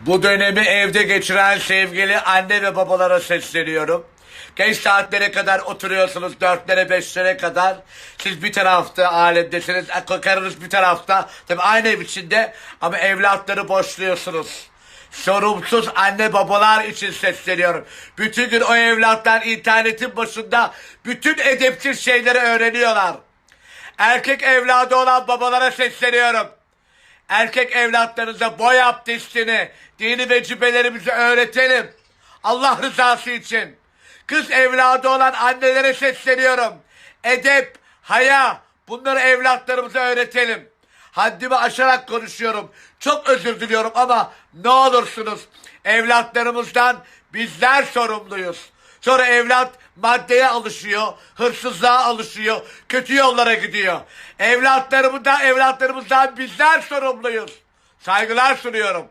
Bu dönemi evde geçiren sevgili anne ve babalara sesleniyorum. Geç saatlere kadar oturuyorsunuz, dörtlere beşlere kadar. Siz bir tarafta alemdesiniz, karınız bir tarafta. Tabii aynı ev içinde ama evlatları boşluyorsunuz. Sorumsuz anne babalar için sesleniyorum. Bütün gün o evlatlar internetin başında bütün edepsiz şeyleri öğreniyorlar. Erkek evladı olan babalara sesleniyorum. Erkek evlatlarınıza boy abdestini, dini vecibelerimizi öğretelim. Allah rızası için. Kız evladı olan annelere sesleniyorum. Edep, haya bunları evlatlarımıza öğretelim. Haddimi aşarak konuşuyorum. Çok özür diliyorum ama ne olursunuz evlatlarımızdan bizler sorumluyuz. Sonra evlat maddeye alışıyor, hırsızlığa alışıyor, kötü yollara gidiyor. Evlatlarımızdan, evlatlarımızdan bizler sorumluyuz. Saygılar sunuyorum.